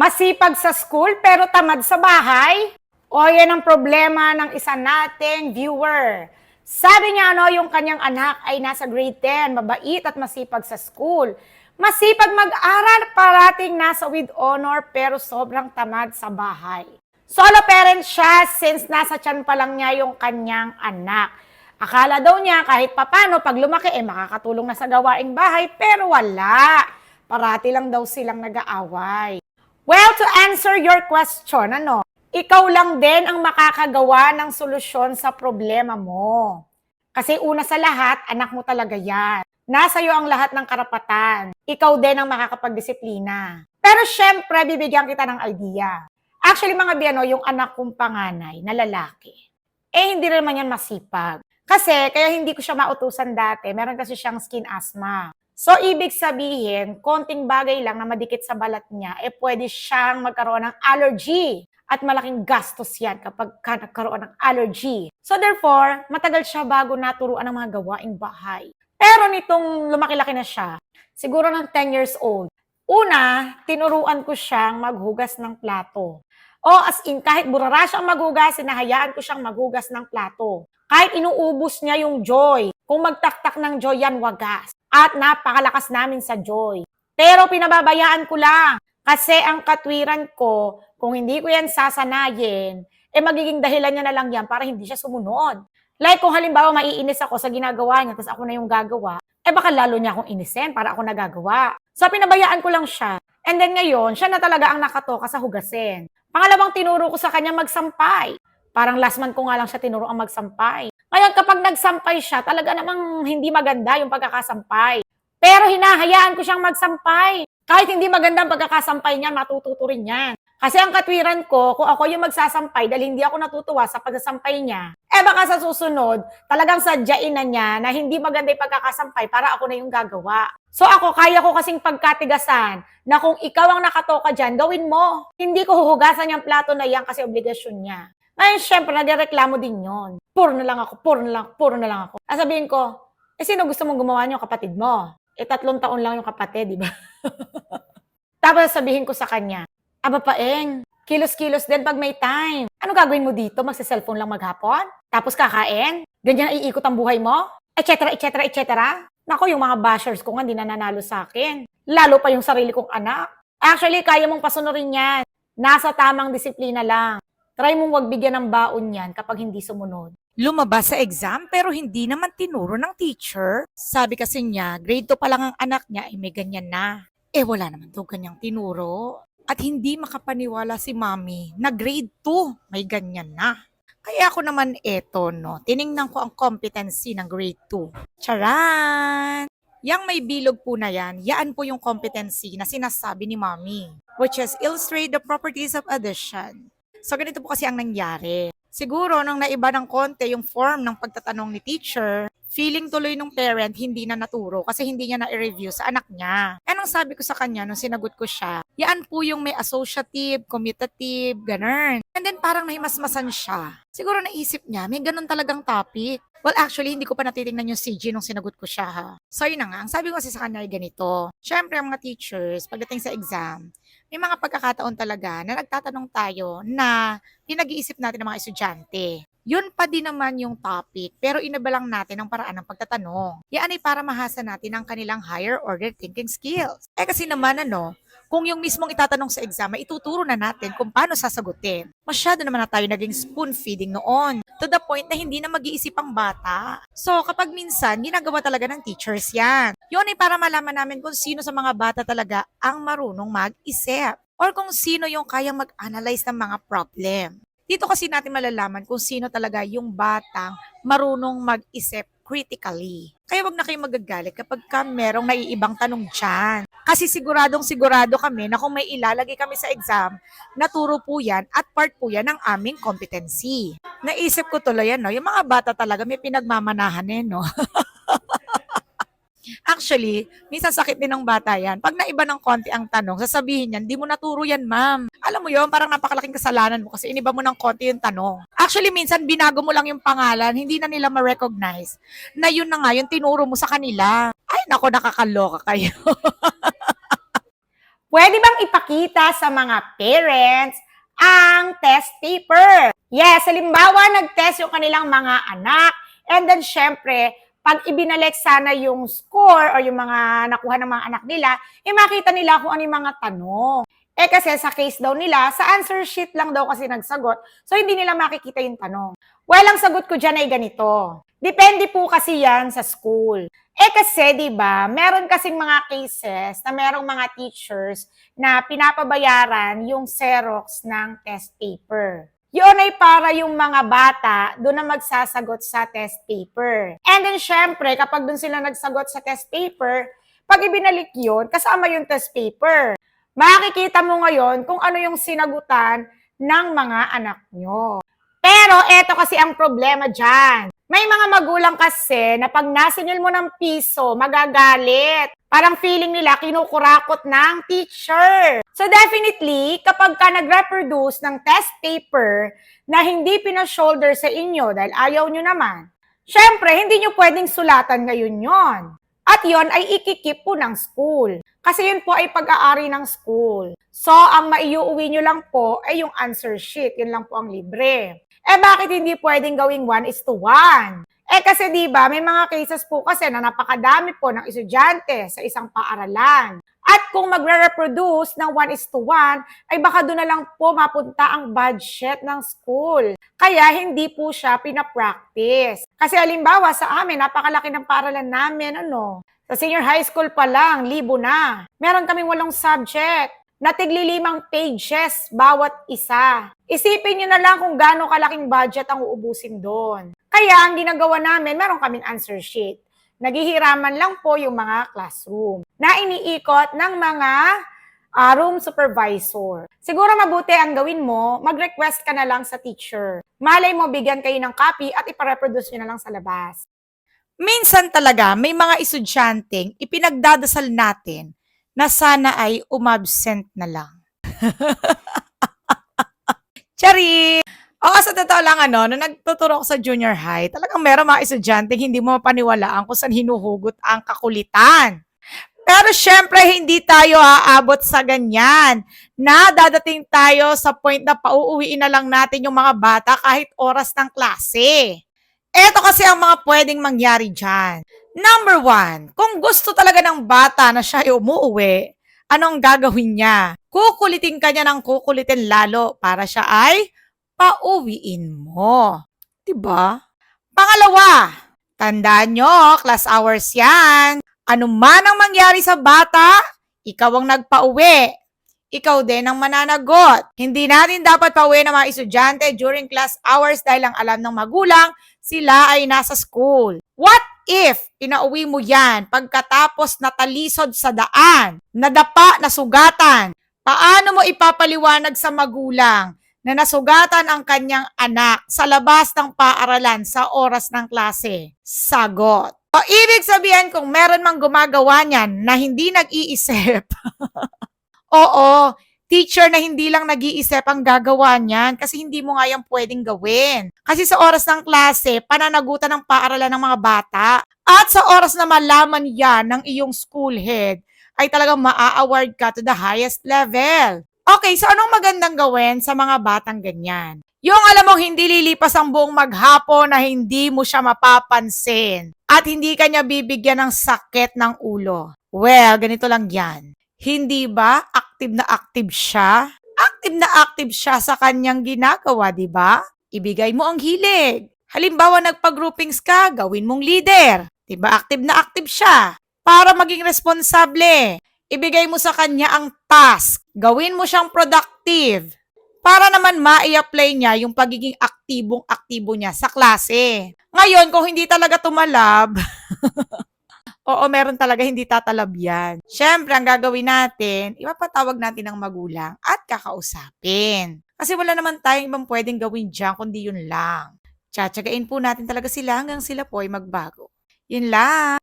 Masipag sa school pero tamad sa bahay? O yan ang problema ng isa nating viewer. Sabi niya ano, yung kanyang anak ay nasa grade 10, mabait at masipag sa school. Masipag mag-aral, parating nasa with honor pero sobrang tamad sa bahay. Solo parent siya since nasa tiyan pa lang niya yung kanyang anak. Akala daw niya kahit papano pag lumaki eh makakatulong na sa gawaing bahay pero wala. Parati lang daw silang nag-aaway. Well, to answer your question, ano, ikaw lang din ang makakagawa ng solusyon sa problema mo. Kasi una sa lahat, anak mo talaga yan. Nasa iyo ang lahat ng karapatan. Ikaw din ang makakapagdisiplina. Pero syempre, bibigyan kita ng idea. Actually, mga biyano, yung anak kong panganay na lalaki, eh hindi naman yan masipag. Kasi, kaya hindi ko siya mautusan dati, meron kasi siyang skin asthma. So, ibig sabihin, konting bagay lang na madikit sa balat niya, eh pwede siyang magkaroon ng allergy. At malaking gastos yan kapag ka nagkaroon ng allergy. So therefore, matagal siya bago naturuan ng mga gawaing bahay. Pero nitong lumaki-laki na siya, siguro ng 10 years old, una, tinuruan ko siyang maghugas ng plato. O as in, kahit burara siyang maghugas, sinahayaan ko siyang maghugas ng plato. Kahit inuubos niya yung joy. Kung magtaktak ng joy yan, wagas. At napakalakas namin sa joy. Pero pinababayaan ko lang. Kasi ang katwiran ko, kung hindi ko yan sasanayin, eh magiging dahilan niya na lang yan para hindi siya sumunod. Like kung halimbawa maiinis ako sa ginagawa niya, tapos ako na yung gagawa, eh baka lalo niya akong inisin para ako nagagawa. So pinabayaan ko lang siya. And then ngayon, siya na talaga ang nakatoka sa hugasin. Pangalawang tinuro ko sa kanya magsampay. Parang last month ko nga lang siya tinuro ang magsampay. Ngayon kapag nagsampay siya, talaga namang hindi maganda yung pagkakasampay. Pero hinahayaan ko siyang magsampay. Kahit hindi maganda ang pagkakasampay niyan, matututo rin yan. Kasi ang katwiran ko, kung ako yung magsasampay dahil hindi ako natutuwa sa pagsasampay niya, eh baka sa susunod, talagang sadyain na niya na hindi maganda yung pagkakasampay para ako na yung gagawa. So ako, kaya ko kasing pagkatigasan na kung ikaw ang nakatoka dyan, gawin mo. Hindi ko huhugasan yung plato na yan kasi obligasyon niya. Ngayon, syempre, nagreklamo din yon. Puro na lang ako, puro na lang, puro na lang ako. At sabihin ko, eh sino gusto mong gumawa niyo, kapatid mo? Eh tatlong taon lang yung kapatid, di ba? Tapos sabihin ko sa kanya, Aba paeng, kilos-kilos din pag may time. Ano gagawin mo dito? Magsa-cellphone lang maghapon? Tapos kakain? Ganyan ay iikot ang buhay mo? Etc. etc. etc. Nako, yung mga bashers ko nga hindi na nanalo sa akin. Lalo pa yung sarili kong anak. Actually, kaya mong pasunurin yan. Nasa tamang disiplina lang. Try mong wag bigyan ng baon yan kapag hindi sumunod. Lumabas sa exam pero hindi naman tinuro ng teacher. Sabi kasi niya, grade 2 pa lang ang anak niya ay may ganyan na. Eh wala naman daw ganyang tinuro. At hindi makapaniwala si mami na grade 2 may ganyan na. Kaya ako naman eto no, tiningnan ko ang competency ng grade 2. Charan! Yang may bilog po na yan, yaan po yung competency na sinasabi ni mami, which is illustrate the properties of addition. So ganito po kasi ang nangyari. Siguro nung naiba ng konti yung form ng pagtatanong ni teacher, feeling tuloy nung parent hindi na naturo kasi hindi niya na-review sa anak niya. Anong sabi ko sa kanya nung sinagot ko siya? Yan po yung may associative, commutative, ganun. And then parang nahimasmasan siya. Siguro naisip niya, may ganun talagang topic. Well, actually, hindi ko pa natitingnan yung CG nung sinagot ko siya ha. So yun na nga, ang sabi ko kasi sa kanya ay ganito. Siyempre, ang mga teachers, pagdating sa exam, may mga pagkakataon talaga na nagtatanong tayo na pinag-iisip natin ng mga estudyante. Yun pa din naman yung topic, pero inaba lang natin ang paraan ng pagtatanong. Yan ay para mahasa natin ang kanilang higher order thinking skills. Eh kasi naman ano, kung yung mismong itatanong sa exam, ituturo na natin kung paano sasagutin. Masyado naman na tayo naging spoon feeding noon. To the point na hindi na mag-iisip ang bata. So kapag minsan, ginagawa talaga ng teachers yan. Yun ay para malaman namin kung sino sa mga bata talaga ang marunong mag-isip. Or kung sino yung kayang mag-analyze ng mga problem. Dito kasi natin malalaman kung sino talaga yung batang marunong mag-isip critically. Kaya wag na kayong magagalit kapag ka merong naiibang tanong dyan. Kasi siguradong sigurado kami na kung may ilalagay kami sa exam, naturo po yan at part po yan ng aming competency. Naisip ko tuloy yan, no? yung mga bata talaga may pinagmamanahan eh, no? Actually, minsan sakit din ng bata yan. Pag naiba ng konti ang tanong, sasabihin niyan, di mo naturo yan, ma'am. Alam mo yon parang napakalaking kasalanan mo kasi iniba mo ng konti yung tanong. Actually, minsan binago mo lang yung pangalan, hindi na nila ma-recognize na yun na nga yung tinuro mo sa kanila. Ay, nako, nakakaloka kayo. Pwede bang ipakita sa mga parents ang test paper? Yes, halimbawa nag-test yung kanilang mga anak and then syempre, pag ibinalik sana yung score or yung mga nakuha ng mga anak nila, eh makita nila kung ano yung mga tanong. Eh kasi sa case daw nila, sa answer sheet lang daw kasi nagsagot, so hindi nila makikita yung tanong. Well, ang sagot ko dyan ay ganito. Depende po kasi yan sa school. Eh kasi, di ba, meron kasing mga cases na merong mga teachers na pinapabayaran yung Xerox ng test paper. Yun ay para yung mga bata doon na magsasagot sa test paper. And then, syempre, kapag doon sila nagsagot sa test paper, pag ibinalik yun, kasama yung test paper. Makikita mo ngayon kung ano yung sinagutan ng mga anak nyo. Pero eto kasi ang problema dyan. May mga magulang kasi na pag nasingil mo ng piso, magagalit. Parang feeling nila kinukurakot ng teacher. So definitely, kapag ka nag-reproduce ng test paper na hindi pina-shoulder sa inyo dahil ayaw nyo naman, syempre, hindi nyo pwedeng sulatan ngayon yon. At yon ay ikikip po ng school. Kasi yun po ay pag-aari ng school. So, ang maiuwi nyo lang po ay yung answer sheet. Yun lang po ang libre. Eh, bakit hindi pwedeng gawing 1 is to 1? Eh, kasi di ba may mga cases po kasi na napakadami po ng estudyante sa isang paaralan. At kung magre-reproduce ng 1 is to 1, ay baka doon na lang po mapunta ang budget ng school. Kaya hindi po siya pinapractice. Kasi halimbawa sa amin, napakalaki ng paaralan namin, ano, sa senior high school pa lang, libo na. Meron kaming walong subject na tiglilimang pages bawat isa. Isipin nyo na lang kung gaano kalaking budget ang uubusin doon. Kaya ang ginagawa namin, meron kaming answer sheet. Naghihiraman lang po yung mga classroom na iniikot ng mga ah, room supervisor. Siguro mabuti ang gawin mo, mag-request ka na lang sa teacher. Malay mo, bigyan kayo ng copy at ipareproduce nyo na lang sa labas. Minsan talaga may mga estudyanteng ipinagdadasal natin na sana ay umabsent na lang. Chari! Oo, sa totoo lang ano, nung nagtuturo ako sa junior high, talagang meron mga estudyante hindi mo mapaniwalaan kung saan hinuhugot ang kakulitan. Pero syempre, hindi tayo aabot sa ganyan na dadating tayo sa point na pauuwiin na lang natin yung mga bata kahit oras ng klase. Ito kasi ang mga pwedeng mangyari dyan. Number one, kung gusto talaga ng bata na siya ay umuuwi, anong gagawin niya? Kukulitin ka niya ng kukulitin lalo para siya ay pauwiin mo. ba? Pangalawa, tandaan nyo, class hours yan. Ano man ang mangyari sa bata, ikaw ang nagpauwi. Ikaw din ang mananagot. Hindi natin dapat pauwi ng mga estudyante during class hours dahil ang alam ng magulang, sila ay nasa school. What if pinauwi mo yan pagkatapos natalisod sa daan, nadapa, nasugatan? Paano mo ipapaliwanag sa magulang na nasugatan ang kanyang anak sa labas ng paaralan sa oras ng klase? Sagot. O ibig sabihin kung meron mang gumagawa niyan na hindi nag-iisip, oo, teacher na hindi lang nag-iisip ang gagawa niyan kasi hindi mo nga yan pwedeng gawin. Kasi sa oras ng klase, pananagutan ng paaralan ng mga bata. At sa oras na malaman yan ng iyong school head, ay talagang maa-award ka to the highest level. Okay, so anong magandang gawin sa mga batang ganyan? Yung alam mong hindi lilipas ang buong maghapon na hindi mo siya mapapansin at hindi kanya bibigyan ng sakit ng ulo. Well, ganito lang yan. Hindi ba active na active siya? Active na active siya sa kanyang ginagawa, di ba? Ibigay mo ang hilig. Halimbawa, nagpa-groupings ka, gawin mong leader. Di ba? Active na active siya. Para maging responsable, ibigay mo sa kanya ang task. Gawin mo siyang productive para naman ma-apply niya yung pagiging aktibong-aktibo niya sa klase. Ngayon, kung hindi talaga tumalab, oo, meron talaga hindi tatalab yan. Siyempre, ang gagawin natin, ipapatawag natin ang magulang at kakausapin. Kasi wala naman tayong ibang pwedeng gawin dyan, kundi yun lang. Tsatsagain po natin talaga sila hanggang sila po ay magbago. Yun lang.